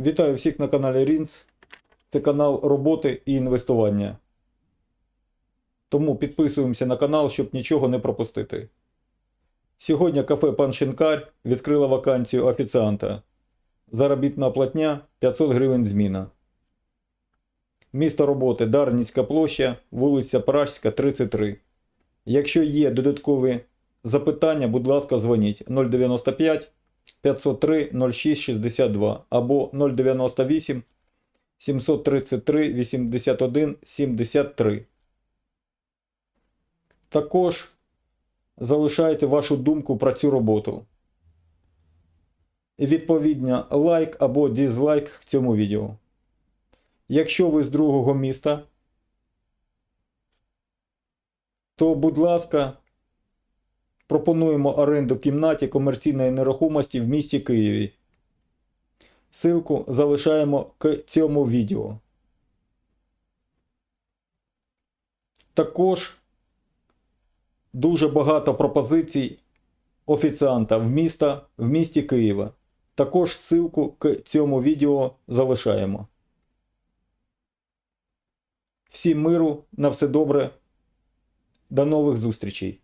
Вітаю всіх на каналі Рінс. Це канал роботи і інвестування. Тому підписуємося на канал, щоб нічого не пропустити. Сьогодні кафе Пан Шинкар відкрило вакансію офіціанта. Заробітна платня 500 гривень зміна. Місто роботи Дарницька площа, вулиця Пражська, 33. Якщо є додаткові запитання, будь ласка, дзвоніть 095 503 0662 або 098 733 81 73. Також залишайте вашу думку про цю роботу. І відповідно лайк або дізлайк к цьому відео. Якщо ви з другого міста, то, будь ласка, пропонуємо оренду кімнаті комерційної нерухомості в місті Києві. Силку залишаємо к цьому відео. Також дуже багато пропозицій офіціанта в міста в місті Києва. Також ссылку к цьому відео залишаємо. Всім миру, на все добре. До нових зустрічей!